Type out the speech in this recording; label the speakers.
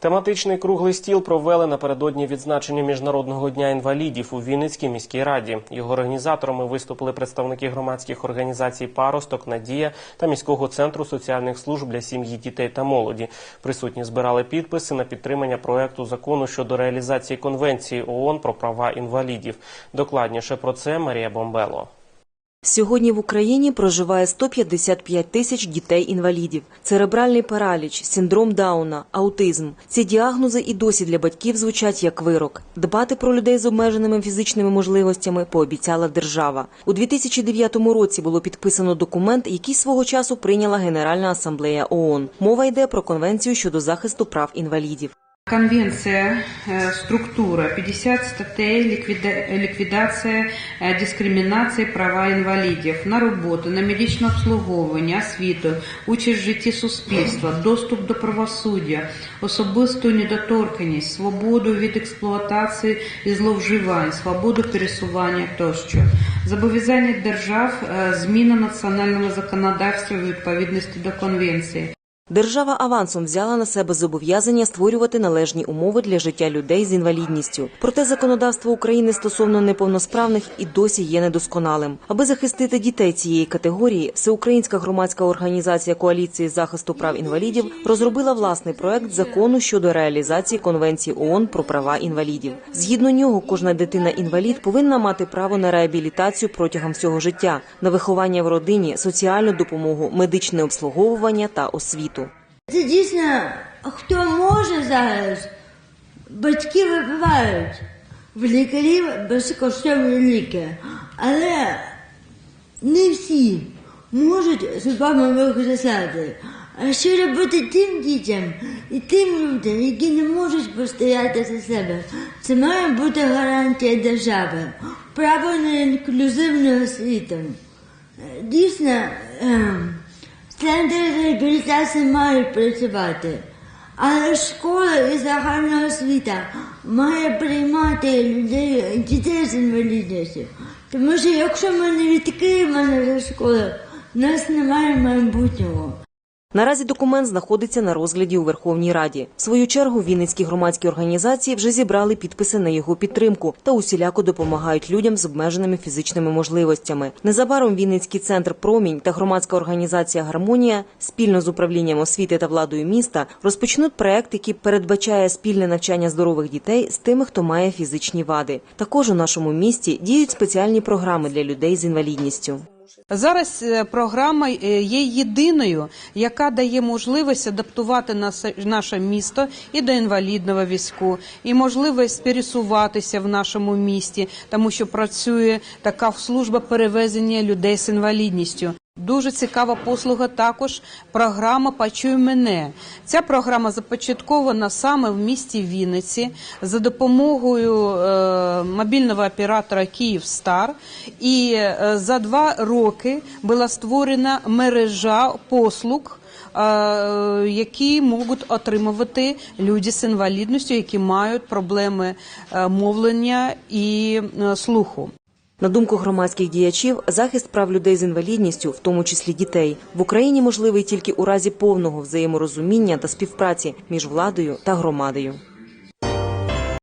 Speaker 1: Тематичний круглий стіл провели напередодні відзначення Міжнародного дня інвалідів у Вінницькій міській раді. Його організаторами виступили представники громадських організацій Паросток, Надія та міського центру соціальних служб для сім'ї, дітей та молоді. Присутні збирали підписи на підтримання проекту закону щодо реалізації конвенції ООН про права інвалідів. Докладніше про це Марія Бомбело.
Speaker 2: Сьогодні в Україні проживає 155 тисяч дітей-інвалідів. Церебральний параліч, синдром Дауна, аутизм. Ці діагнози і досі для батьків звучать як вирок. Дбати про людей з обмеженими фізичними можливостями пообіцяла держава. У 2009 році було підписано документ, який свого часу прийняла Генеральна асамблея ООН. Мова йде про конвенцію щодо захисту прав інвалідів.
Speaker 3: Конвенция, э, структура, 50 статей, ликвида- ликвидация э, дискримінації права інвалідів на роботу, на медичне обслуговування, освіту, участь в житті суспільства, доступ до правосуддя, особисту недоторканність, свободу від експлуатації і зловживань, свободу пересування тощо. Зобов'язання держав е, зміна національного законодавства у відповідності до конвенції.
Speaker 2: Держава авансом взяла на себе зобов'язання створювати належні умови для життя людей з інвалідністю. Проте законодавство України стосовно неповносправних і досі є недосконалим. Аби захистити дітей цієї категорії, Всеукраїнська громадська організація коаліції захисту прав інвалідів розробила власний проект закону щодо реалізації Конвенції ООН про права інвалідів. Згідно нього, кожна дитина-інвалід повинна мати право на реабілітацію протягом всього життя, на виховання в родині, соціальну допомогу, медичне обслуговування та освіту.
Speaker 4: Це дійсно, хто може зараз, батьки вибивають в лікарів безкоштовні ліки, але не всі можуть зубами використати. А що робити тим дітям і тим людям, які не можуть постояти за себе? Це має бути гарантія держави, право на інклюзивну освіту. Дійсно, ем, Центри реабілітації мають працювати, але школа і загальна освіта має приймати людей, дітей з інвалідністю. Тому що якщо ми не відкриємо нашу школу, в нас немає майбутнього.
Speaker 2: Наразі документ знаходиться на розгляді у Верховній Раді. В свою чергу Вінницькі громадські організації вже зібрали підписи на його підтримку та усіляко допомагають людям з обмеженими фізичними можливостями. Незабаром Вінницький центр Промінь та громадська організація Гармонія спільно з управлінням освіти та владою міста розпочнуть проект, який передбачає спільне навчання здорових дітей з тими, хто має фізичні вади. Також у нашому місті діють спеціальні програми для людей з інвалідністю.
Speaker 5: Зараз е, програма е, є єдиною, яка дає можливість адаптувати наше місто і до інвалідного візку, і можливість пересуватися в нашому місті, тому що працює така служба перевезення людей з інвалідністю. Дуже цікава послуга також програма Почуй мене. Ця програма започаткована саме в місті Вінниці за допомогою е, мобільного оператора Київстар. І е, за два роки була створена мережа послуг. е, Які можуть отримувати люди з інвалідністю, які мають проблеми е, мовлення і е, слуху.
Speaker 2: На думку громадських діячів, захист прав людей з інвалідністю, в тому числі дітей, в Україні можливий тільки у разі повного взаєморозуміння та співпраці між владою та громадою.